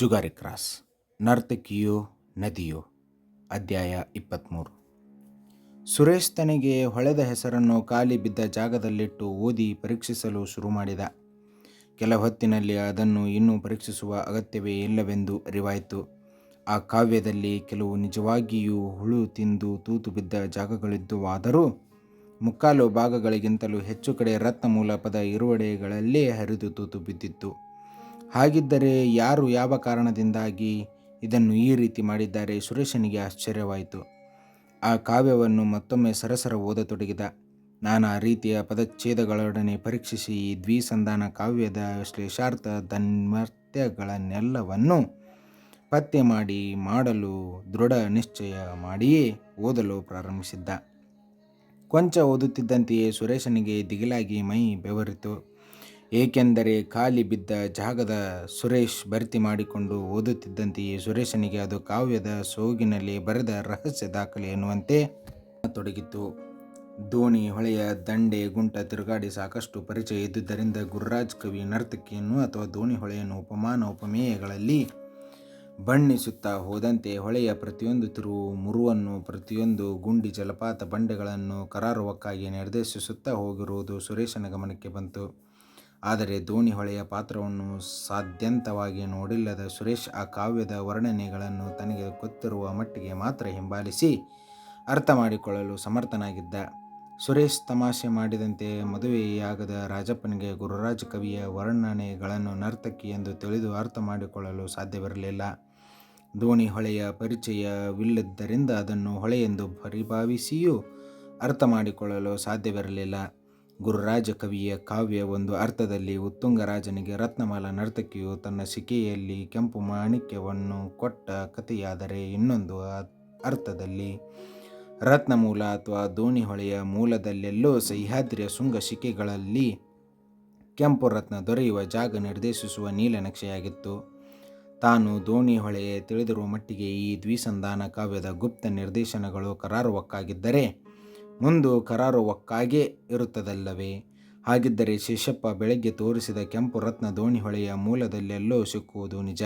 Jugari cross, ನರ್ತಕಿಯೋ ನದಿಯೋ, ಅಧ್ಯಾಯ ಇಪ್ಪತ್ತ್ಮೂರು ಸುರೇಶ್ ತನಗೆ ಹೊಳೆದ ಹೆಸರನ್ನು ಖಾಲಿ ಬಿದ್ದ ಜಾಗದಲ್ಲಿಟ್ಟು ಓದಿ ಪರೀಕ್ಷಿಸಲು ಶುರು ಮಾಡಿದ. ಕೆಲ ಹೊತ್ತಿನಲ್ಲಿ ಅದನ್ನು ಇನ್ನೂ ಪರೀಕ್ಷಿಸುವ ಅಗತ್ಯವೇ ಇಲ್ಲವೆಂದು ಅರಿವಾಯಿತು. ಆ ಕಾವ್ಯದಲ್ಲಿ ಕೆಲವು ನಿಜವಾಗಿಯೂ ಹುಳು ತಿಂದು ತೂತು ಬಿದ್ದ ಜಾಗಗಳಿದ್ದುವಾದರೂ ಮುಕ್ಕಾಲು ಭಾಗಗಳಿಗಿಂತಲೂ ಹೆಚ್ಚು ಕಡೆ ರತ್ನಮೂಲ ಪದ ಇರುವಡೆಗಳಲ್ಲೇ ಹರಿದು ತೂತು ಬಿದ್ದಿತ್ತು. ಹಾಗಿದ್ದರೆ ಯಾರು ಯಾವ ಕಾರಣದಿಂದಾಗಿ ಇದನ್ನು ಈ ರೀತಿ ಮಾಡಿದ್ದಾರೆ? ಸುರೇಶನಿಗೆ ಆಶ್ಚರ್ಯವಾಯಿತು. ಆ ಕಾವ್ಯವನ್ನು ಮತ್ತೊಮ್ಮೆ ಸರಸರ ಓದತೊಡಗಿದ ನಾನಾ ರೀತಿಯ ಪದಚ್ಛೇದಗಳೊಡನೆ ಪರೀಕ್ಷಿಸಿ ಈ ದ್ವಿಸಂಧಾನ ಕಾವ್ಯದ ಶ್ಲೇಷಾರ್ಥ ಧನ್ಮರ್ತ್ಯಗಳನ್ನೆಲ್ಲವನ್ನೂ ಪತ್ತೆ ಮಾಡಿ ಮಾಡಲು ದೃಢ ನಿಶ್ಚಯ ಮಾಡಿಯೇ ಓದಲು ಪ್ರಾರಂಭಿಸಿದ್ದ. ಕೊಂಚ ಓದುತ್ತಿದ್ದಂತೆಯೇ ಸುರೇಶನಿಗೆ ದಿಗಿಲಾಗಿ ಮೈ ಬೆವರಿತು. ಏಕೆಂದರೆ ಖಾಲಿ ಬಿದ್ದ ಜಾಗದ ಸುರೇಶ್ ಭರ್ತಿ ಮಾಡಿಕೊಂಡು ಓದುತ್ತಿದ್ದಂತೆಯೇ ಸುರೇಶನಿಗೆ ಅದು ಕಾವ್ಯದ ಸೋಗಿನಲ್ಲಿ ಬರೆದ ರಹಸ್ಯ ದಾಖಲೆ ಎನ್ನುವಂತೆ ತೊಡಗಿತು ದೋಣಿ ಹೊಳೆಯ ದಂಡೆ ಗುಂಟ ತಿರುಗಾಡಿ ಸಾಕಷ್ಟು ಪರಿಚಯ ಇದ್ದುದರಿಂದ ಗುರುರಾಜ್ ಕವಿ ನರ್ತಕಿಯನ್ನು ಅಥವಾ ದೋಣಿ ಹೊಳೆಯನ್ನು ಉಪಮಾನ ಉಪಮೇಯಗಳಲ್ಲಿ ಬಣ್ಣಿಸುತ್ತಾ ಹೋದಂತೆ ಹೊಳೆಯ ಪ್ರತಿಯೊಂದು ತಿರುವು, ಮುರುವನ್ನು, ಪ್ರತಿಯೊಂದು ಗುಂಡಿ ಜಲಪಾತ ಬಂಡೆಗಳನ್ನು ಕರಾರುವಕ್ಕಾಗಿ ನಿರ್ದೇಶಿಸುತ್ತಾ ಹೋಗಿರುವುದು ಸುರೇಶನ ಗಮನಕ್ಕೆ ಬಂತು. ಆದರೆ ದೋಣಿ ಹೊಳೆಯ ಪಾತ್ರವನ್ನು ಸಾಧ್ಯಂತವಾಗಿ ನೋಡಿಲ್ಲದ ಸುರೇಶ್ ಆ ಕಾವ್ಯದ ವರ್ಣನೆಗಳನ್ನು ತನಗೆ ಗೊತ್ತಿರುವ ಮಟ್ಟಿಗೆ ಮಾತ್ರ ಹಿಂಬಾಲಿಸಿ ಅರ್ಥ ಮಾಡಿಕೊಳ್ಳಲು ಸಮರ್ಥನಾಗಿದ್ದ. ಸುರೇಶ್ ತಮಾಷೆ ಮಾಡಿದಂತೆ ಮದುವೆಯಾಗದ ರಾಜಪ್ಪನಿಗೆ ಗುರುರಾಜ ಕವಿಯ ವರ್ಣನೆಗಳನ್ನು ನರ್ತಕಿ ಎಂದು ತಿಳಿದು ಅರ್ಥ ಮಾಡಿಕೊಳ್ಳಲು ಸಾಧ್ಯವಿರಲಿಲ್ಲ. ದೋಣಿ ಹೊಳೆಯ ಪರಿಚಯವಿಲ್ಲದ್ದರಿಂದ ಅದನ್ನು ಹೊಳೆಯೆಂದು ಪರಿಭಾವಿಸಿಯೂ ಅರ್ಥ ಮಾಡಿಕೊಳ್ಳಲು ಸಾಧ್ಯವಿರಲಿಲ್ಲ. ಗುರುರಾಜ ಕವಿಯ ಕಾವ್ಯ ಒಂದು ಅರ್ಥದಲ್ಲಿ ಉತ್ತುಂಗರಾಜನಿಗೆ ರತ್ನಮಾಲ ನರ್ತಕಿಯು ತನ್ನ ಸಿಕೆಯಲ್ಲಿ ಕೆಂಪು ಮಾಣಿಕ್ಯವನ್ನು ಕೊಟ್ಟ ಕಥೆಯಾದರೆ ಇನ್ನೊಂದು ಅರ್ಥದಲ್ಲಿ ರತ್ನಮೂಲ ಅಥವಾ ದೋಣಿ ಹೊಳೆಯ ಮೂಲದಲ್ಲೆಲ್ಲೋ ಸಹ್ಯಾದ್ರಿಯ ಶೃಂಗ ಶಿಕೆಗಳಲ್ಲಿ ಕೆಂಪು ರತ್ನ ದೊರೆಯುವ ಜಾಗ ನಿರ್ದೇಶಿಸುವ ನೀಲನಕ್ಷೆಯಾಗಿತ್ತು ತಾನು ದೋಣಿ ಹೊಳೆ ತಿಳಿದಿರುವ ಮಟ್ಟಿಗೆ ಈ ದ್ವಿಸಂಧಾನ ಕಾವ್ಯದ ಗುಪ್ತ ನಿರ್ದೇಶನಗಳು ಕರಾರುವಕ್ಕಾಗಿದ್ದರೆ ಮುಂದು ಕರಾರು ಒಕ್ಕಾಗೇ ಇರುತ್ತದಲ್ಲವೇ? ಹಾಗಿದ್ದರೆ ಶೇಷಪ್ಪ ಬೆಳಗ್ಗೆ ತೋರಿಸಿದ ಕೆಂಪು ರತ್ನ ದೋಣಿ ಹೊಳೆಯ ಮೂಲದಲ್ಲೆಲ್ಲೋ ಸಿಕ್ಕುವುದು ನಿಜ.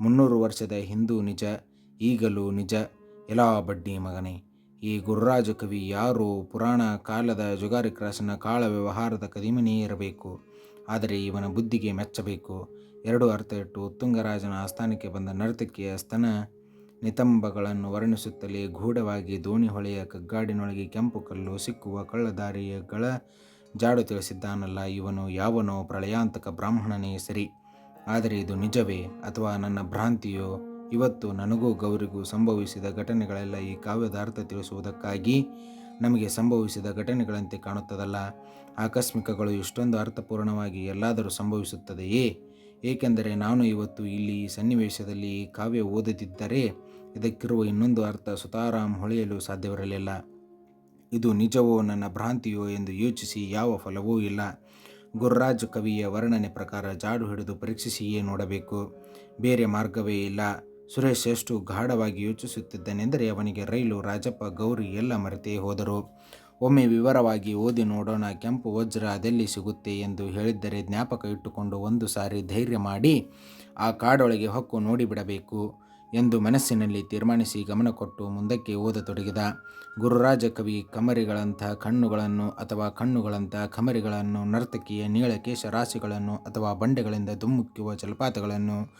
ಮುನ್ನೂರು ವರ್ಷದ ಹಿಂದೂ ನಿಜ, ಈಗಲೂ ನಿಜ. ಎಲ್ಲಾ ಬಡ್ಡಿ ಮಗನೇ, ಈ ಗುರುರಾಜ ಕವಿ ಯಾರು? ಪುರಾಣ ಕಾಲದ ಜುಗಾರಿ ಕ್ರಾಸನ ಕಾಳ ವ್ಯವಹಾರದ ಕದಿಮನೇ ಇರಬೇಕು. ಆದರೆ ಇವನ ಬುದ್ಧಿಗೆ ಮೆಚ್ಚಬೇಕು. ಎರಡು ಅರ್ಥ ಇಟ್ಟು ಉತ್ತುಂಗರಾಜನ ಆಸ್ಥಾನಕ್ಕೆ ಬಂದ ನರ್ತಕಿಯ ಸ್ತನ ನಿತಂಬಗಳನ್ನು ವರ್ಣಿಸುತ್ತಲೇ ಗೂಢವಾಗಿ ದೋಣಿ ಹೊಳೆಯ ಕಗ್ಗಾಡಿನೊಳಗೆ ಕೆಂಪು ಕಲ್ಲು ಸಿಕ್ಕುವ ಕಳ್ಳದಾರಿಗಳ ಜಾಡು ತಿಳಿಸಿದ್ದಾನಲ್ಲ ಇವನು ಯಾವನೋ ಪ್ರಳಯಾಂತಕ ಬ್ರಾಹ್ಮಣನೇ ಸರಿ. ಆದರೆ ಇದು ನಿಜವೇ ಅಥವಾ ನನ್ನ ಭ್ರಾಂತಿಯೋ? ಇವತ್ತು ನನಗೂ ಗೌರಿಗೂ ಸಂಭವಿಸಿದ ಘಟನೆಗಳೆಲ್ಲ ಈ ಕಾವ್ಯದ ಅರ್ಥ ತಿಳಿಸುವುದಕ್ಕಾಗಿ ನಮಗೆ ಸಂಭವಿಸಿದ ಘಟನೆಗಳಂತೆ ಕಾಣುತ್ತದಲ್ಲ. ಆಕಸ್ಮಿಕಗಳು ಇಷ್ಟೊಂದು ಅರ್ಥಪೂರ್ಣವಾಗಿ ಎಲ್ಲಾದರೂ ಸಂಭವಿಸುತ್ತದೆಯೇ? ಏಕೆಂದರೆ ನಾನು ಇವತ್ತು ಇಲ್ಲಿ ಈ ಸನ್ನಿವೇಶದಲ್ಲಿ ಕಾವ್ಯ ಓದದಿದ್ದರೆ ಇದಕ್ಕಿರುವ ಇನ್ನೊಂದು ಅರ್ಥ ಸುತಾರಾಮ್ ಹೊಳೆಯಲು ಸಾಧ್ಯವಿರಲಿಲ್ಲ. ಇದು ನಿಜವೋ ನನ್ನ ಭ್ರಾಂತಿಯೋ ಎಂದು ಯೋಚಿಸಿ ಯಾವ ಫಲವೂ ಇಲ್ಲ. ಗುರುರಾಜ್ ಕವಿಯ ವರ್ಣನೆ ಪ್ರಕಾರ ಜಾಡು ಹಿಡಿದು ಪರೀಕ್ಷಿಸಿಯೇ ನೋಡಬೇಕು. ಬೇರೆ ಮಾರ್ಗವೇ ಇಲ್ಲ. ಸುರೇಶ್ ಎಷ್ಟು ಗಾಢವಾಗಿ ಯೋಚಿಸುತ್ತಿದ್ದನೆಂದರೆ ಅವನಿಗೆ ರೈಲು, ರಾಜಪ್ಪ, ಗೌರಿ ಎಲ್ಲ ಮರೆತೇ ಹೋದರು. ಒಮ್ಮೆ ವಿವರವಾಗಿ ಓದಿ ನೋಡೋಣ, ಕೆಂಪು ವಜ್ರ ಅದೆಲ್ಲಿ ಸಿಗುತ್ತೆ ಎಂದು ಹೇಳಿದ್ದರೆ ಜ್ಞಾಪಕ ಇಟ್ಟುಕೊಂಡು ಒಂದು ಸಾರಿ ಧೈರ್ಯ ಮಾಡಿ ಆ ಕಾಡೊಳಗೆ ಹೊಕ್ಕು ನೋಡಿಬಿಡಬೇಕು. ಎಂದು ಮನಸ್ಸಿನಲ್ಲಿ ತೀರ್ಮಾನಿಸಿ ಗಮನ ಕೊಟ್ಟು ಮುಂದಕ್ಕೆ ಓದತೊಡಗಿದ ಗುರುರಾಜ ಕವಿ ಕಮರಿಗಳಂಥ ಕಣ್ಣುಗಳನ್ನು ಅಥವಾ ಕಣ್ಣುಗಳಂಥ ಕಮರಿಗಳನ್ನು ನರ್ತಕಿಯ ನೀಳಕೇಶ ರಾಶಿಗಳನ್ನು ಅಥವಾ ಬಂಡೆಗಳಿಂದ ಧುಮ್ಮುಕ್ಕುವ ಜಲಪಾತಗಳನ್ನು,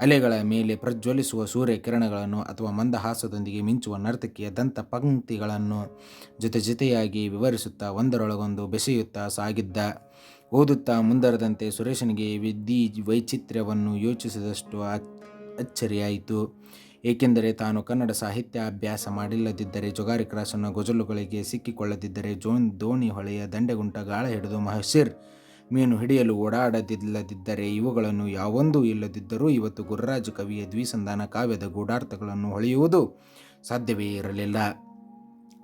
ಅಲೆಗಳ ಮೇಲೆ ಪ್ರಜ್ವಲಿಸುವ ಸೂರ್ಯ ಕಿರಣಗಳನ್ನು ಅಥವಾ ಮಂದಹಾಸದೊಂದಿಗೆ ಮಿಂಚುವ ನರ್ತಕಿಯ ದಂತ ಪಂಕ್ತಿಗಳನ್ನು ಜೊತೆ ಜೊತೆಯಾಗಿ ವಿವರಿಸುತ್ತಾ ಒಂದರೊಳಗೊಂದು ಬೆಸೆಯುತ್ತಾ ಸಾಗಿದ್ದ. ಓದುತ್ತಾ ಮುಂದರದಂತೆ ಸುರೇಶನಿಗೆ ವಿದ್ಯಿ ವೈಚಿತ್ರ್ಯವನ್ನು ಯೋಚಿಸಿದಷ್ಟು ಅಚ್ಚರಿಯಾಯಿತು ಏಕೆಂದರೆ ತಾನು ಕನ್ನಡ ಸಾಹಿತ್ಯ ಅಭ್ಯಾಸ ಮಾಡಿಲ್ಲದಿದ್ದರೆ ಜೊಗಾರಿ ಕ್ರಾಸನ ಗೊಜಲುಗಳಿಗೆ ಸಿಕ್ಕಿಕೊಳ್ಳದಿದ್ದರೆ ಜೋನ್ ದೋಣಿ ಹೊಳೆಯ ದಂಡೆಗುಂಟ ಗಾಳ ಹಿಡಿದು ಮಹಸಿರ್ ಮೀನು ಹಿಡಿಯಲು ಓಡಾಡದಿಲ್ಲದಿದ್ದರೆ ಇವುಗಳನ್ನು ಯಾವೊಂದೂ ಇಲ್ಲದಿದ್ದರೂ ಇವತ್ತು ಗುರುರಾಜ ಕವಿಯ ದ್ವಿಸಂಧಾನ ಕಾವ್ಯದ ಗೂಢಾರ್ಥಗಳನ್ನು ಹೊಳೆಯುವುದು ಸಾಧ್ಯವೇ ಇರಲಿಲ್ಲ.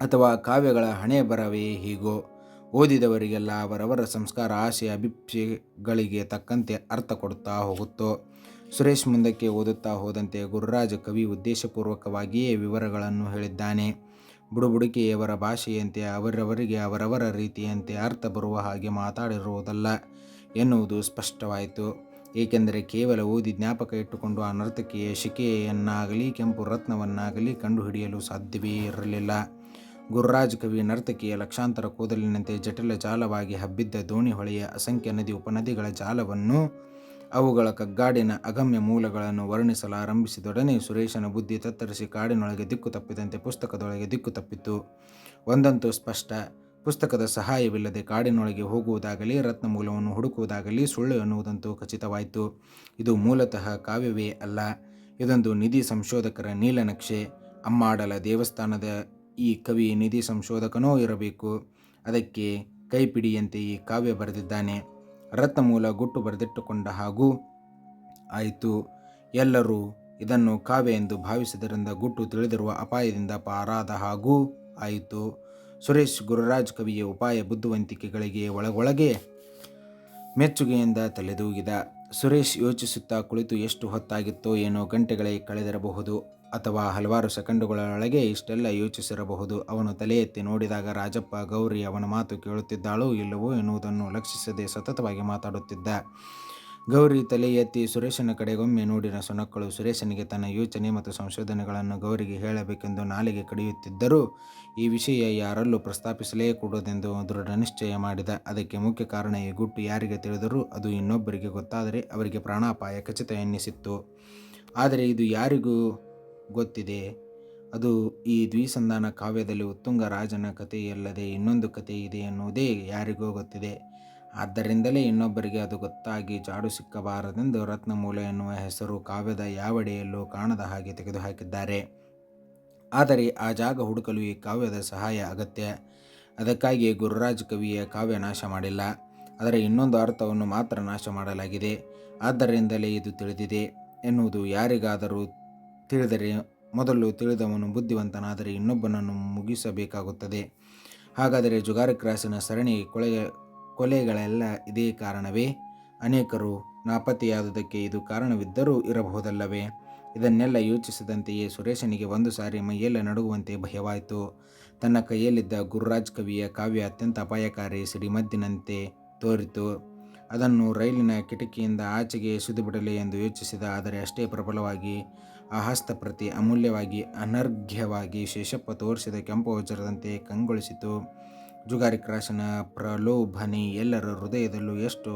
ಅಥವಾ ಕಾವ್ಯಗಳ ಹಣೆ ಬರವೇ ಹೀಗೋ? ಓದಿದವರಿಗೆಲ್ಲ ಅವರವರ ಸಂಸ್ಕಾರ, ಆಸೆ, ಅಭಿಪ್ಸೆಗಳಿಗೆ ತಕ್ಕಂತೆ ಅರ್ಥ ಕೊಡುತ್ತಾ ಹೋಗುತ್ತೋ? ಸುರೇಶ್ ಮುಂದಕ್ಕೆ ಓದುತ್ತಾ ಹೋದಂತೆ ಗುರುರಾಜ ಕವಿ ಉದ್ದೇಶಪೂರ್ವಕವಾಗಿಯೇ ವಿವರಗಳನ್ನು ಹೇಳಿದ್ದಾನೆ. ಬುಡುಬುಡುಕಿಯವರ ಭಾಷೆಯಂತೆ ಅವರವರಿಗೆ ಅವರವರ ರೀತಿಯಂತೆ ಅರ್ಥ ಬರುವ ಹಾಗೆ ಮಾತಾಡಿರುವುದಲ್ಲ ಎನ್ನುವುದು ಸ್ಪಷ್ಟವಾಯಿತು. ಏಕೆಂದರೆ ಕೇವಲ ಓದಿ ಜ್ಞಾಪಕ ಇಟ್ಟುಕೊಂಡು ಆ ನರ್ತಕಿಯ ಶಿಕೆಯನ್ನಾಗಲಿ, ಕೆಂಪು ರತ್ನವನ್ನಾಗಲಿ ಕಂಡುಹಿಡಿಯಲು ಸಾಧ್ಯವೇ ಇರಲಿಲ್ಲ. ಗುರುರಾಜ್ ಕವಿ ನರ್ತಕಿಯ ಲಕ್ಷಾಂತರ ಕೂದಲಿನಂತೆ ಜಟಿಲ ಜಾಲವಾಗಿ ಹಬ್ಬಿದ್ದ ದೋಣಿ ಹೊಳೆಯ ಅಸಂಖ್ಯ ನದಿ ಉಪನದಿಗಳ ಜಾಲವನ್ನು ಅವುಗಳ ಕಗ್ಗಾಡಿನ ಅಗಮ್ಯ ಮೂಲಗಳನ್ನು ವರ್ಣಿಸಲಾರಂಭಿಸಿದೊಡನೆ ಸುರೇಶನ ಬುದ್ಧಿ ತತ್ತರಿಸಿ ಕಾಡಿನೊಳಗೆ ದಿಕ್ಕು ತಪ್ಪಿದಂತೆ ಪುಸ್ತಕದೊಳಗೆ ದಿಕ್ಕು ತಪ್ಪಿತು ಒಂದಂತೂ ಸ್ಪಷ್ಟ. ಪುಸ್ತಕದ ಸಹಾಯವಿಲ್ಲದೆ ಕಾಡಿನೊಳಗೆ ಹೋಗುವುದಾಗಲಿ, ರತ್ನಮೂಲವನ್ನು ಹುಡುಕುವುದಾಗಲಿ ಸುಳ್ಳು ಎನ್ನುವುದಂತೂ ಖಚಿತವಾಯಿತು. ಇದು ಮೂಲತಃ ಕಾವ್ಯವೇ ಅಲ್ಲ. ಇದೊಂದು ನಿಧಿ ಸಂಶೋಧಕರ ನೀಲನಕ್ಷೆ ಅಮ್ಮಾಡಲ ದೇವಸ್ಥಾನದ ಈ ಕವಿ ನಿಧಿ ಸಂಶೋಧಕನೂ ಇರಬೇಕು. ಅದಕ್ಕೆ ಕೈಪಿಡಿಯಂತೆ ಈ ಕಾವ್ಯ ಬರೆದಿದ್ದಾನೆ. ರತ್ನಮೂಲ ಗುಟ್ಟು ಬರೆದಿಟ್ಟುಕೊಂಡ ಹಾಗೂ ಆಯಿತು. ಎಲ್ಲರೂ ಇದನ್ನು ಕಾವ್ಯ ಎಂದು ಭಾವಿಸಿದರಿಂದ ಗುಟ್ಟು ತಿಳಿದಿರುವ ಅಪಾಯದಿಂದ ಪಾರಾದ ಹಾಗೂ ಆಯಿತು. ಸುರೇಶ್ ಗುರುರಾಜ್ ಕವಿಯ ಉಪಾಯ ಬುದ್ಧಿವಂತಿಕೆಗಳಿಗೆ ಒಳಗೊಳಗೆ ಮೆಚ್ಚುಗೆಯಿಂದ ತಲೆದೂಗಿದ. ಸುರೇಶ್ ಯೋಚಿಸುತ್ತಾ ಕುಳಿತು ಎಷ್ಟು ಹೊತ್ತಾಗಿತ್ತೋ ಏನೋ ಗಂಟೆಗಳೇ ಕಳೆದಿರಬಹುದು. ಅಥವಾ ಹಲವಾರು ಸೆಕೆಂಡುಗಳೊಳಗೆ ಇಷ್ಟೆಲ್ಲ ಯೋಚಿಸಿರಬಹುದು. ಅವನು ತಲೆ ಎತ್ತಿ ನೋಡಿದಾಗ ರಾಜಪ್ಪ, ಗೌರಿ ಅವನ ಮಾತು ಕೇಳುತ್ತಿದ್ದಾಳೋ ಇಲ್ಲವೋ ಎನ್ನುವುದನ್ನು ಲಕ್ಷಿಸದೆ ಸತತವಾಗಿ ಮಾತಾಡುತ್ತಿದ್ದ. ಗೌರಿ ತಲೆ ಎತ್ತಿ ಸುರೇಶನ ಕಡೆಗೊಮ್ಮೆ ನೋಡಿದ ಸುನಕ್ಕಳು ಸುರೇಶನಿಗೆ ತನ್ನ ಯೋಚನೆ ಮತ್ತು ಸಂಶೋಧನೆಗಳನ್ನು ಗೌರಿಗೆ ಹೇಳಬೇಕೆಂದು ನಾಲಿಗೆ ಕಡಿಯುತ್ತಿದ್ದರೂ, ಈ ವಿಷಯ ಯಾರಲ್ಲೂ ಪ್ರಸ್ತಾಪಿಸಲೇ ಕೂಡದೆಂದು ದೃಢ ನಿಶ್ಚಯ ಮಾಡಿದ. ಅದಕ್ಕೆ ಮುಖ್ಯ ಕಾರಣ ಈ ಗುಟ್ಟು ಯಾರಿಗೆ ತಿಳಿದರೂ ಅದು ಇನ್ನೊಬ್ಬರಿಗೆ ಗೊತ್ತಾದರೆ ಅವರಿಗೆ ಪ್ರಾಣಾಪಾಯ ಖಚಿತ ಎನ್ನಿಸಿತ್ತು. ಆದರೆ ಇದು ಯಾರಿಗೂ ಗೊತ್ತಿದೆ. ಅದು ಈ ದ್ವಿಸಂಧಾನ ಕಾವ್ಯದಲ್ಲಿ ಉತ್ತುಂಗ ರಾಜನ ಕಥೆಯಲ್ಲದೆ ಇನ್ನೊಂದು ಕಥೆ ಇದೆ ಎನ್ನುವುದೇ ಯಾರಿಗೋ ಗೊತ್ತಿದೆ. ಆದ್ದರಿಂದಲೇ ಇನ್ನೊಬ್ಬರಿಗೆ ಅದು ಗೊತ್ತಾಗಿ ಜಾಡು ಸಿಕ್ಕಬಾರದೆಂದು ರತ್ನಮೂಲ ಎನ್ನುವ ಹೆಸರು ಕಾವ್ಯದ ಯಾವಡೆಯಲ್ಲೂ ಕಾಣದ ಹಾಗೆ ತೆಗೆದುಹಾಕಿದ್ದಾರೆ. ಆದರೆ ಆ ಜಾಗ ಹುಡುಕಲು ಈ ಕಾವ್ಯದ ಸಹಾಯ ಅಗತ್ಯ. ಅದಕ್ಕಾಗಿ ಗುರುರಾಜ್ ಕವಿಯ ಕಾವ್ಯ ನಾಶ ಮಾಡಿಲ್ಲ. ಅದರ ಇನ್ನೊಂದು ಅರ್ಥವನ್ನು ಮಾತ್ರ ನಾಶ ಮಾಡಲಾಗಿದೆ. ಆದ್ದರಿಂದಲೇ ಇದು ತಿಳಿದಿದೆ ಎನ್ನುವುದು ಯಾರಿಗಾದರೂ ತಿಳಿದರೆ ಮೊದಲು ತಿಳಿದವನು ಬುದ್ಧಿವಂತನಾದರೆ ಇನ್ನೊಬ್ಬನನ್ನು ಮುಗಿಸಬೇಕಾಗುತ್ತದೆ. ಹಾಗಾದರೆ ಜುಗಾರಿ ಕ್ರಾಸಿನ ಸರಣಿ ಕೊಲೆ, ಕೊಲೆಗಳೆಲ್ಲ ಇದೇ ಕಾರಣವೇ? ಅನೇಕರು ನಾಪತ್ತೆಯಾದುದಕ್ಕೆ ಇದು ಕಾರಣವಿದ್ದರೂ ಇರಬಹುದಲ್ಲವೇ? ಇದನ್ನೆಲ್ಲ ಯೋಚಿಸಿದಂತೆಯೇ ಸುರೇಶನಿಗೆ ಒಂದು ಸಾರಿ ಮೈಯೆಲ್ಲ ನಡುಗುವಂತೆ ಭಯವಾಯಿತು. ತನ್ನ ಕೈಯಲ್ಲಿದ್ದ ಗುರುರಾಜ್ ಕವಿಯ ಕಾವ್ಯ ಅತ್ಯಂತ ಅಪಾಯಕಾರಿ ಸಿಡಿಮದ್ದಿನಂತೆ ತೋರಿತು. ಅದನ್ನು ರೈಲಿನ ಕಿಟಕಿಯಿಂದ ಆಚೆಗೆ ಎಸೆದುಬಿಡಲಿ ಎಂದು ಯೋಚಿಸಿದ, ಆದರೆ ಅಷ್ಟೇ ಪ್ರಬಲವಾಗಿ ಆ ಹಸ್ತಪ್ರತಿ ಅಮೂಲ್ಯವಾಗಿ, ಅನರ್ಘ್ಯವಾಗಿ ಶೇಷಪ್ಪ ತೋರಿಸಿದ ಕೆಂಪು ವಜ್ರದಂತೆ ಕಂಗೊಳಿಸಿತು. ಜುಗಾರಿ ಕ್ರಾಶನ ಪ್ರಲೋಭನೆ ಎಲ್ಲರ ಹೃದಯದಲ್ಲೂ ಎಷ್ಟು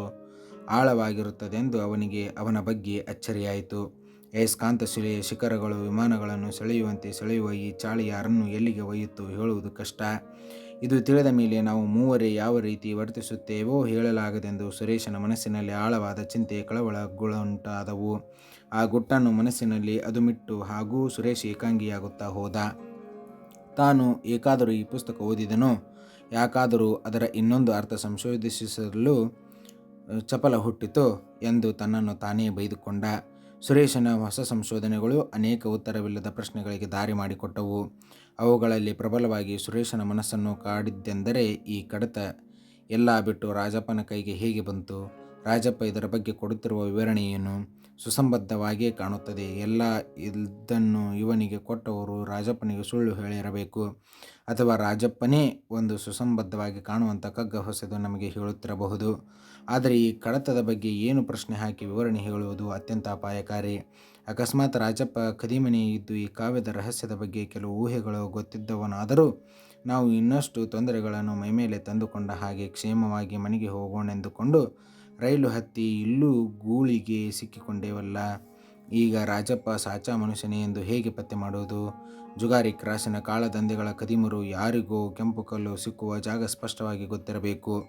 ಆಳವಾಗಿರುತ್ತದೆಂದು ಅವನಿಗೆ, ಅವನ ಬಗ್ಗೆ ಅಚ್ಚರಿಯಾಯಿತು. ಅಯಸ್ಕಾಂತ ಶಿಲೆಯ ಶಿಖರಗಳು ವಿಮಾನಗಳನ್ನು ಸೆಳೆಯುವಂತೆ ಸೆಳೆಯುವ ಈ ಚಾಳಿ ಯಾರನ್ನು ಎಲ್ಲಿಗೆ ಒಯ್ಯಿತು ಹೇಳುವುದು ಕಷ್ಟ. ಇದು ತಿಳಿದ ಮೇಲೆ ನಾವು ಮೂವರೇ ಯಾವ ರೀತಿ ವರ್ತಿಸುತ್ತೇವೋ ಹೇಳಲಾಗದೆಂದು ಸುರೇಶನ ಮನಸ್ಸಿನಲ್ಲಿ ಆಳವಾದ ಚಿಂತೆ ಕಳವಳಗಳುಂಟಾದವು ಆ ಗುಟ್ಟನ್ನು ಮನಸ್ಸಿನಲ್ಲಿ ಅದುಮಿಟ್ಟು ಹಾಗೂ ಸುರೇಶ್ ಏಕಾಂಗಿಯಾಗುತ್ತಾ ಹೋದ. ತಾನು ಏಕಾದರೂ ಈ ಪುಸ್ತಕ ಓದಿದನೋ? ಯಾಕಾದರೂ ಅದರ ಇನ್ನೊಂದು ಅರ್ಥ ಸಂಶೋಧಿಸಲು ಚಪಲ ಹುಟ್ಟಿತು ಎಂದು ತನ್ನನ್ನು ತಾನೇ ಬೈದುಕೊಂಡ. ಸುರೇಶನ ಹೊಸ ಸಂಶೋಧನೆಗಳು ಅನೇಕ ಉತ್ತರವಿಲ್ಲದ ಪ್ರಶ್ನೆಗಳಿಗೆ ದಾರಿ ಮಾಡಿಕೊಟ್ಟವು. ಅವುಗಳಲ್ಲಿ ಪ್ರಬಲವಾಗಿ ಸುರೇಶನ ಮನಸ್ಸನ್ನು ಕಾಡಿದ್ದೆಂದರೆ ಈ ಕಡತ, ಎಲ್ಲ ಬಿಟ್ಟು ರಾಜಪ್ಪನ ಕೈಗೆ ಹೇಗೆ ಬಂತು? ರಾಜಪ್ಪ ಇದರ ಬಗ್ಗೆ ಕೊಡುತ್ತಿರುವ ವಿವರಣೆಯನ್ನು ಸುಸಂಬದ್ಧವಾಗಿಯೇ ಕಾಣುತ್ತದೆ. ಎಲ್ಲ ಇದನ್ನು ಇವನಿಗೆ ಕೊಟ್ಟವರು ರಾಜಪ್ಪನಿಗೆ ಸುಳ್ಳು ಹೇಳಿರಬೇಕು. ಅಥವಾ ರಾಜಪ್ಪನೇ ಒಂದು ಸುಸಂಬದ್ಧವಾಗಿ ಕಾಣುವಂಥ ಕಗ್ಗ ಹೊಸದು ನಮಗೆ ಹೇಳುತ್ತಿರಬಹುದು. ಆದರೆ ಈ ಕಡತದ ಬಗ್ಗೆ ಏನು ಪ್ರಶ್ನೆ ಹಾಕಿ ವಿವರಣೆ ಹೇಳುವುದು ಅತ್ಯಂತ ಅಪಾಯಕಾರಿ. ಅಕಸ್ಮಾತ್ ರಾಜಪ್ಪ ಕದಿಮನೆ ಇದ್ದು ಈ ಕಾವ್ಯದ ರಹಸ್ಯದ ಬಗ್ಗೆ ಕೆಲವು ಊಹೆಗಳು ಗೊತ್ತಿದ್ದವನಾದರೂ ನಾವು ಇನ್ನಷ್ಟು ತೊಂದರೆಗಳನ್ನು ಮೈಮೇಲೆ ತಂದುಕೊಂಡ ಹಾಗೆ ಕ್ಷೇಮವಾಗಿ ಮನೆಗೆ ಹೋಗೋಣೆಂದುಕೊಂಡು ರೈಲು ಹತ್ತಿ ಇಲ್ಲೂ ಗೂಳಿಗೆ ಸಿಕ್ಕಿಕೊಂಡೇವಲ್ಲ. ಈಗ ರಾಜಪ್ಪ ಸಾಚಾ ಮನುಷ್ಯನೇ ಎಂದು ಹೇಗೆ ಪತ್ತೆ ಮಾಡುವುದು ಜುಗಾರಿ ಕ್ರಾಸಿನ ಕಾಳದಂಧೆಗಳ ಕದಿಮರು ಯಾರಿಗೋ ಕೆಂಪು ಕಲ್ಲು ಸಿಕ್ಕುವ ಜಾಗ ಸ್ಪಷ್ಟವಾಗಿ ಗೊತ್ತಿರಬೇಕು.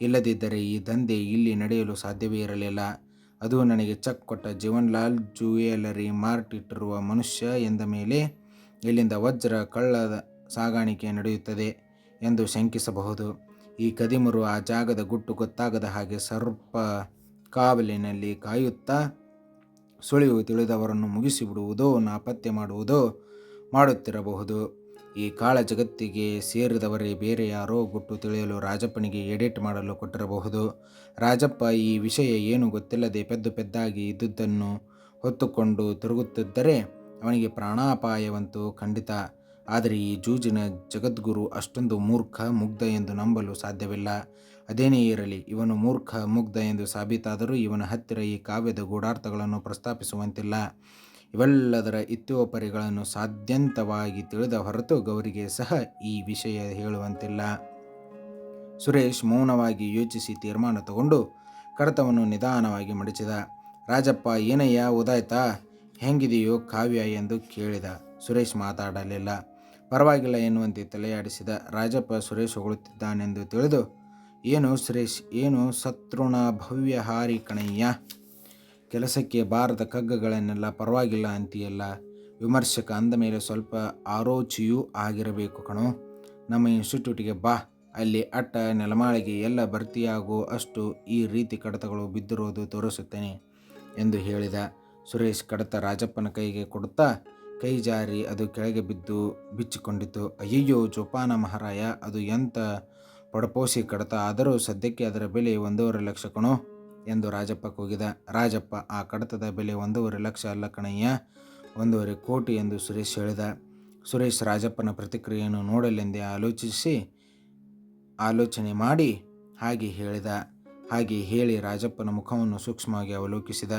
ಇಲ್ಲದಿದ್ದರೆ ಈ ದಂಧೆ ಇಲ್ಲಿ ನಡೆಯಲು ಸಾಧ್ಯವೇ ಇರಲಿಲ್ಲ. ಅದು ನನಗೆ ಚಕ್ ಕೊಟ್ಟ ಜೀವನ್ಲಾಲ್ ಜ್ಯುವೆಲರಿ ಮಾರ್ಟ್ ಇಟ್ಟಿರುವ ಮನುಷ್ಯ ಎಂದ ಮೇಲೆ ಇಲ್ಲಿಂದ ವಜ್ರ ಕಳ್ಳದ ಸಾಗಾಣಿಕೆ ನಡೆಯುತ್ತದೆ ಎಂದು ಶಂಕಿಸಬಹುದು. ಈ ಕದಿಮರು ಆ ಜಾಗದ ಗುಟ್ಟು ಗೊತ್ತಾಗದ ಹಾಗೆ ಸರ್ಪ ಕಾವಲಿನಲ್ಲಿ ಕಾಯುತ್ತಾ ಸುಳಿವು ತಿಳಿದವರನ್ನು ಮುಗಿಸಿಬಿಡುವುದೋ, ನಾಪತ್ತೆ ಮಾಡುವುದೋ ಮಾಡುತ್ತಿರಬಹುದು. ಈ ಕಾಳ ಜಗತ್ತಿಗೆ ಸೇರಿದವರೇ ಬೇರೆ ಯಾರೋ ಗುಟ್ಟು ತಿಳಿಯಲು ರಾಜಪ್ಪನಿಗೆ ಎಡಿಟ್ ಮಾಡಲು ಕೊಟ್ಟಿರಬಹುದು. ರಾಜಪ್ಪ ಈ ವಿಷಯ ಏನು ಗೊತ್ತಿಲ್ಲದೆ ಪೆದ್ದು ಪೆದ್ದಾಗಿ ಇದ್ದುದನ್ನು ಹೊತ್ತುಕೊಂಡು ತಿರುಗುತ್ತಿದ್ದರೆ ಅವನಿಗೆ ಪ್ರಾಣಾಪಾಯವಂತೂ ಖಂಡಿತ. ಆದರೆ ಈ ಜೂಜಿನ ಜಗದ್ಗುರು ಅಷ್ಟೊಂದು ಮೂರ್ಖ, ಮುಗ್ಧ ಎಂದು ನಂಬಲು ಸಾಧ್ಯವಿಲ್ಲ. ಅದೇನೇ ಇರಲಿ, ಇವನು ಮೂರ್ಖ, ಮುಗ್ಧ ಎಂದು ಸಾಬೀತಾದರೂ ಇವನ ಹತ್ತಿರ ಈ ಕಾವ್ಯದ ಗೂಢಾರ್ಥಗಳನ್ನು ಪ್ರಸ್ತಾಪಿಸುವಂತಿಲ್ಲ. ಇವೆಲ್ಲದರ ಇತ್ಯೋಪರಿಗಳನ್ನು ಸಾಧ್ಯಂತವಾಗಿ ತಿಳಿದ ಹೊರತು ಗೌರಿಗೆ ಸಹ ಈ ವಿಷಯ ಹೇಳುವಂತಿಲ್ಲ. ಸುರೇಶ್ ಮೌನವಾಗಿ ಯೋಚಿಸಿ ತೀರ್ಮಾನ ತಗೊಂಡು ಕಡತವನ್ನು ನಿಧಾನವಾಗಿ ಮಡಚಿದ ರಾಜಪ್ಪ, ಏನಯ್ಯ, ಉದಾಯ್ತಾ? ಹೆಂಗಿದೆಯೋ ಕಾವ್ಯ ಎಂದು ಕೇಳಿದ. ಸುರೇಶ್ ಮಾತಾಡಲಿಲ್ಲ. ಪರವಾಗಿಲ್ಲ ಎನ್ನುವಂತೆ ತಲೆಯಾಡಿಸಿದ ರಾಜಪ್ಪ ಸುರೇಶ್ ಹೊಗಳುತ್ತಿದ್ದಾನೆಂದು ತಿಳಿದು, ಏನು ಸುರೇಶ್, ಏನು ಸತೃಣ ಭವ್ಯಹಾರಿ ಕಣಯ್ಯ. ಕೆಲಸಕ್ಕೆ ಬಾರದ ಕಗ್ಗಗಳನ್ನೆಲ್ಲ ಪರವಾಗಿಲ್ಲ ಅಂತೀಯಲ್ಲ. ವಿಮರ್ಶಕ ಅಂದ ಮೇಲೆ ಸ್ವಲ್ಪ ಆರೋಚಿಯೂ ಆಗಿರಬೇಕು ಕಣೋ. ನಮ್ಮ ಇನ್ಸ್ಟಿಟ್ಯೂಟಿಗೆ ಬಾ. ಅಲ್ಲಿ ಅಟ್ಟ, ನೆಲಮಾಳಿಗೆ ಎಲ್ಲ ಭರ್ತಿಯಾಗೋ ಅಷ್ಟು ಈ ರೀತಿ ಕಡತಗಳು ಬಿದ್ದಿರೋದು ತೋರಿಸುತ್ತೇನೆ ಎಂದು ಹೇಳಿದ ಸುರೇಶ್ ಕಡತ ರಾಜಪ್ಪನ ಕೈಗೆ ಕೊಡುತ್ತಾ ಕೈ ಜಾರಿ, ಅದು ಕೆಳಗೆ ಬಿದ್ದು ಬಿಚ್ಚಿಕೊಂಡಿತು ಅಯ್ಯಯ್ಯೋ, ಜೋಪಾನ ಮಹಾರಾಯ, ಅದು ಎಂಥ ಪಡಪೋಸಿ ಕಡತ. ಆದರೂ ಸದ್ಯಕ್ಕೆ ಅದರ ಬೆಲೆ ಒಂದೂವರೆ ಲಕ್ಷ ಕಣೋ ಎಂದು ರಾಜಪ್ಪ ಕೂಗಿದ. ರಾಜಪ್ಪ, ಆ ಕಡತದ ಬೆಲೆ ಒಂದೂವರೆ ಲಕ್ಷ ಅಲ್ಲ ಕಣಯ್ಯ, ಒಂದೂವರೆ ಕೋಟಿ ಎಂದು ಸುರೇಶ್ ಹೇಳಿದ. ಸುರೇಶ್ ರಾಜಪ್ಪನ ಪ್ರತಿಕ್ರಿಯೆಯನ್ನು ನೋಡಲೆಂದೇ ಆಲೋಚಿಸಿ, ಆಲೋಚನೆ ಮಾಡಿ ಹಾಗೆ ಹೇಳಿದ. ಹಾಗೆ ಹೇಳಿ ರಾಜಪ್ಪನ ಮುಖವನ್ನು ಸೂಕ್ಷ್ಮವಾಗಿ ಅವಲೋಕಿಸಿದ.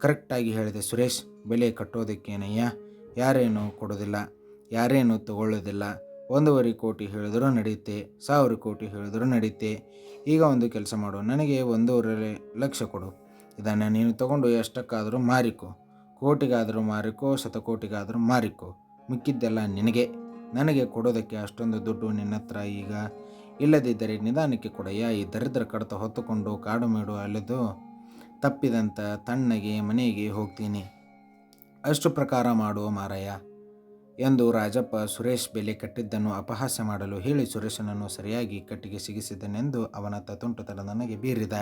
ಕರೆಕ್ಟಾಗಿ ಹೇಳಿದೆ ಸುರೇಶ್, ಬೆಲೆ ಕಟ್ಟೋದಕ್ಕೇನಯ್ಯ? ಯಾರೇನು ಕೊಡೋದಿಲ್ಲ ಯಾರೇನು ತಗೊಳ್ಳೋದಿಲ್ಲ ಒಂದೂವರೆ ಕೋಟಿ ಹೇಳಿದರೂ ನಡೆಯುತ್ತೆ ಸಾವಿರ ಕೋಟಿ ಹೇಳಿದರೂ ನಡೆಯುತ್ತೆ ಈಗ ಒಂದು ಕೆಲಸ ಮಾಡು, ನನಗೆ ಒಂದೂವರೆ ಲಕ್ಷ ಕೊಡು. ಇದನ್ನು ನೀನು ತಗೊಂಡು ಎಷ್ಟಕ್ಕಾದರೂ ಮಾರಿಕೋ. ಕೋಟಿಗಾದರೂ ಮಾರಿಕೋ, ಶತಕೋಟಿಗಾದರೂ ಮಾರಿಕೋ. ಮಿಕ್ಕಿದ್ದೆಲ್ಲ ನಿನಗೆ. ನನಗೆ ಕೊಡೋದಕ್ಕೆ ಅಷ್ಟೊಂದು ದುಡ್ಡು ನಿನ್ನ ಹತ್ರ ಈಗ ಇಲ್ಲದಿದ್ದರೆ ನಿಧಾನಕ್ಕೆ ಕೊಡಯ್ಯ. ಈ ದರಿದ್ರ ಕಡತ ಹೊತ್ತುಕೊಂಡು ಕಾಡು ಮೇಡು ಅಲ್ಲದು ತಪ್ಪಿದಂಥ ತಣ್ಣಗೆ ಮನೆಗೆ ಹೋಗ್ತೀನಿ. ಅಷ್ಟು ಪ್ರಕಾರ ಮಾಡುವ ಮಾರಯ್ಯ ಎಂದು ರಾಜಪ್ಪ ಸುರೇಶ್ ಬೆಲೆ ಕಟ್ಟಿದ್ದನ್ನು ಅಪಹಾಸ್ಯ ಮಾಡಲು ಹೇಳಿ ಸುರೇಶನನ್ನು ಸರಿಯಾಗಿ ಕಟ್ಟಿಗೆ ಸಿಗಿಸಿದನೆಂದು ಅವನ ತತುಂಟತನ ನನಗೆ ಬೀರಿದ.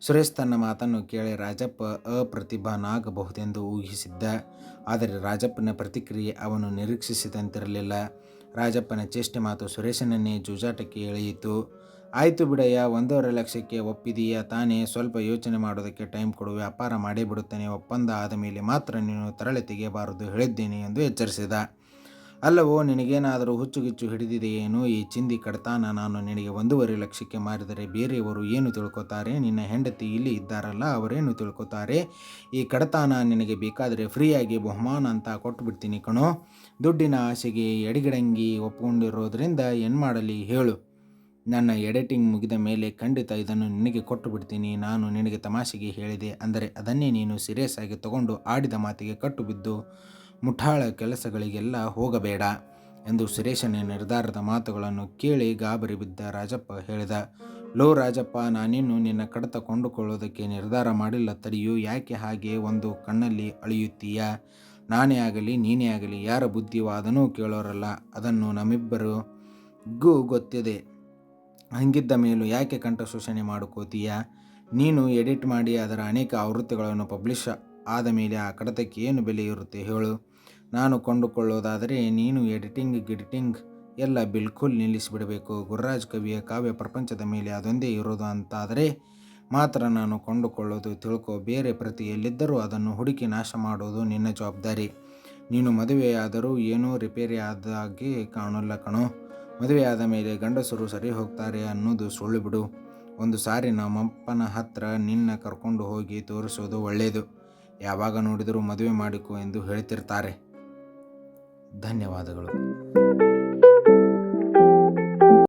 ಸುರೇಶ್ ತನ್ನ ಮಾತನ್ನು ಕೇಳಿ ರಾಜಪ್ಪ ಅಪ್ರತಿಭಾನಾಗಬಹುದೆಂದು ಊಹಿಸಿದ್ದ. ಆದರೆ ರಾಜಪ್ಪನ ಪ್ರತಿಕ್ರಿಯೆ ಅವನು ನಿರೀಕ್ಷಿಸಿದಂತಿರಲಿಲ್ಲ. ರಾಜಪ್ಪನ ಚೇಷ್ಟೆ ಮಾತು ಸುರೇಶನನ್ನೇ ಜೂಜಾಟಕ್ಕೆ ಎಳೆಯಿತು. ಆಯಿತು ಬಿಡಯ್ಯ, ಒಂದೂವರೆ ಲಕ್ಷಕ್ಕೆ ಒಪ್ಪಿದೀಯಾ. ತಾನೇ ಸ್ವಲ್ಪ ಯೋಚನೆ ಮಾಡೋದಕ್ಕೆ ಟೈಮ್ ಕೊಡು, ವ್ಯಾಪಾರ ಮಾಡೇ ಬಿಡುತ್ತೇನೆ, ಒಪ್ಪಂದ ಆದ ಮೇಲೆ ಮಾತ್ರ ನೀನು ತರಳೆ ತೆಗೆಯಬಾರದು ಹೇಳಿದ್ದೇನೆ ಎಂದು ಎಚ್ಚರಿಸಿದ. ಅಲ್ಲವೋ, ನಿನಗೇನಾದರೂ ಹುಚ್ಚುಗಿಚ್ಚು ಹಿಡಿದಿದೆಯೇನೋ? ಈ ಚಿಂದಿ ಕಡತಾನ ನಾನು ನಿನಗೆ ಒಂದೂವರೆ ಲಕ್ಷಕ್ಕೆ ಮಾರಿದರೆ ಬೇರೆಯವರು ಏನು ತಿಳ್ಕೊತಾರೆ? ನಿನ್ನ ಹೆಂಡತಿ ಇಲ್ಲಿ ಇದ್ದಾರಲ್ಲ, ಅವರೇನು ತಿಳ್ಕೊತಾರೆ? ಈ ಕಡತಾನ ನಿನಗೆ ಬೇಕಾದರೆ ಫ್ರೀಯಾಗಿ ಬಹುಮಾನ ಅಂತ ಕೊಟ್ಟು ಬಿಡ್ತೀನಿ ಕಣೋ. ದುಡ್ಡಿನ ಆಸೆಗೆ ಎಡಗಿಡಂಗಿ ಒಪ್ಪಿಕೊಂಡಿರೋದ್ರಿಂದ ಏನು ಮಾಡಲಿ ಹೇಳು. ನನ್ನ ಎಡಿಟಿಂಗ್ ಮುಗಿದ ಮೇಲೆ ಖಂಡಿತ ಇದನ್ನು ನಿನಗೆ ಕೊಟ್ಟು ಬಿಡ್ತೀನಿ. ನಾನು ನಿನಗೆ ತಮಾಷೆಗೆ ಹೇಳಿದೆ ಅಂದರೆ ಅದನ್ನೇ ನೀನು ಸೀರಿಯಸ್ ಆಗಿ ತಗೊಂಡು ಆಡಿದ ಮಾತಿಗೆ ಕಟ್ಟು ಬಿದ್ದು ಮುಠಾಳ ಕೆಲಸಗಳಿಗೆಲ್ಲ ಹೋಗಬೇಡ ಎಂದು ಸುರೇಶನ ನಿರ್ಧಾರದ ಮಾತುಗಳನ್ನು ಕೇಳಿ ಗಾಬರಿ ಬಿದ್ದ ರಾಜಪ್ಪ ಹೇಳಿದ. ಲೋ ರಾಜಪ್ಪ, ನಾನಿನ್ನು ನಿನ್ನ ಕಡತ ಕೊಂಡುಕೊಳ್ಳೋದಕ್ಕೆ ನಿರ್ಧಾರ ಮಾಡಿಲ್ಲ ತಡೆಯು, ಯಾಕೆ ಹಾಗೆ ಒಂದು ಕಣ್ಣಲ್ಲಿ ಅಳೆಯುತ್ತೀಯ? ನಾನೇ ಆಗಲಿ, ನೀನೇ ಆಗಲಿ, ಯಾರ ಬುದ್ಧಿವಾದನೂ ಕೇಳೋರಲ್ಲ. ಅದನ್ನು ನಮ್ಮಿಬ್ಬರಿಗೂ ಗೊತ್ತಿದೆ. ಹಂಗಿದ್ದ ಮೇಲೂ ಯಾಕೆ ಕಂಠ ಶೋಷಣೆ ಮಾಡ್ಕೋತೀಯ? ನೀನು ಎಡಿಟ್ ಮಾಡಿ ಅದರ ಅನೇಕ ಆವೃತ್ತಿಗಳನ್ನು ಪಬ್ಲಿಷ್ ಆದ ಮೇಲೆ ಆ ಕಡತಕ್ಕೆ ಏನು ಬೆಲೆ ಇರುತ್ತೆ ಹೇಳು. ನಾನು ಕೊಂಡುಕೊಳ್ಳೋದಾದರೆ ನೀನು ಎಡಿಟಿಂಗ್, ಗಿಡಿಟಿಂಗ್ ಎಲ್ಲ ಬಿಲ್ಕುಲ್ ನಿಲ್ಲಿಸಿಬಿಡಬೇಕು. ಗುರುರಾಜ್ ಕವಿಯ ಕಾವ್ಯ ಪ್ರಪಂಚದ ಮೇಲೆ ಅದೊಂದೇ ಇರೋದು ಅಂತಾದರೆ ಮಾತ್ರ ನಾನು ಕೊಂಡುಕೊಳ್ಳೋದು ತಿಳ್ಕೊ. ಬೇರೆ ಪ್ರತಿ ಎಲ್ಲಿದ್ದರೂ ಅದನ್ನು ಹುಡುಕಿ ನಾಶ ಮಾಡೋದು ನಿನ್ನ ಜವಾಬ್ದಾರಿ. ನೀನು ಮದುವೆಯಾದರೂ ಏನೂ ರಿಪೇರಿ ಆದಾಗೆ ಕಾಣಲ್ಲ ಕಣೋ. ಮದುವೆಯಾದ ಮೇಲೆ ಗಂಡಸರು ಸರಿ ಹೋಗ್ತಾರೆ ಅನ್ನೋದು ಸುಳ್ಳು ಬಿಡು ಒಂದು ಸಾರಿ ನಮ್ಮಪ್ಪನ ಹತ್ರ ನಿನ್ನ ಕರ್ಕೊಂಡು ಹೋಗಿ ತೋರಿಸೋದು ಒಳ್ಳೆಯದು ಯಾವಾಗ ನೋಡಿದರೂ ಮದುವೆ ಮಾಡಿಕೊ ಎಂದು ಹೇಳ್ತಿರ್ತಾರೆ. ಧನ್ಯವಾದಗಳು.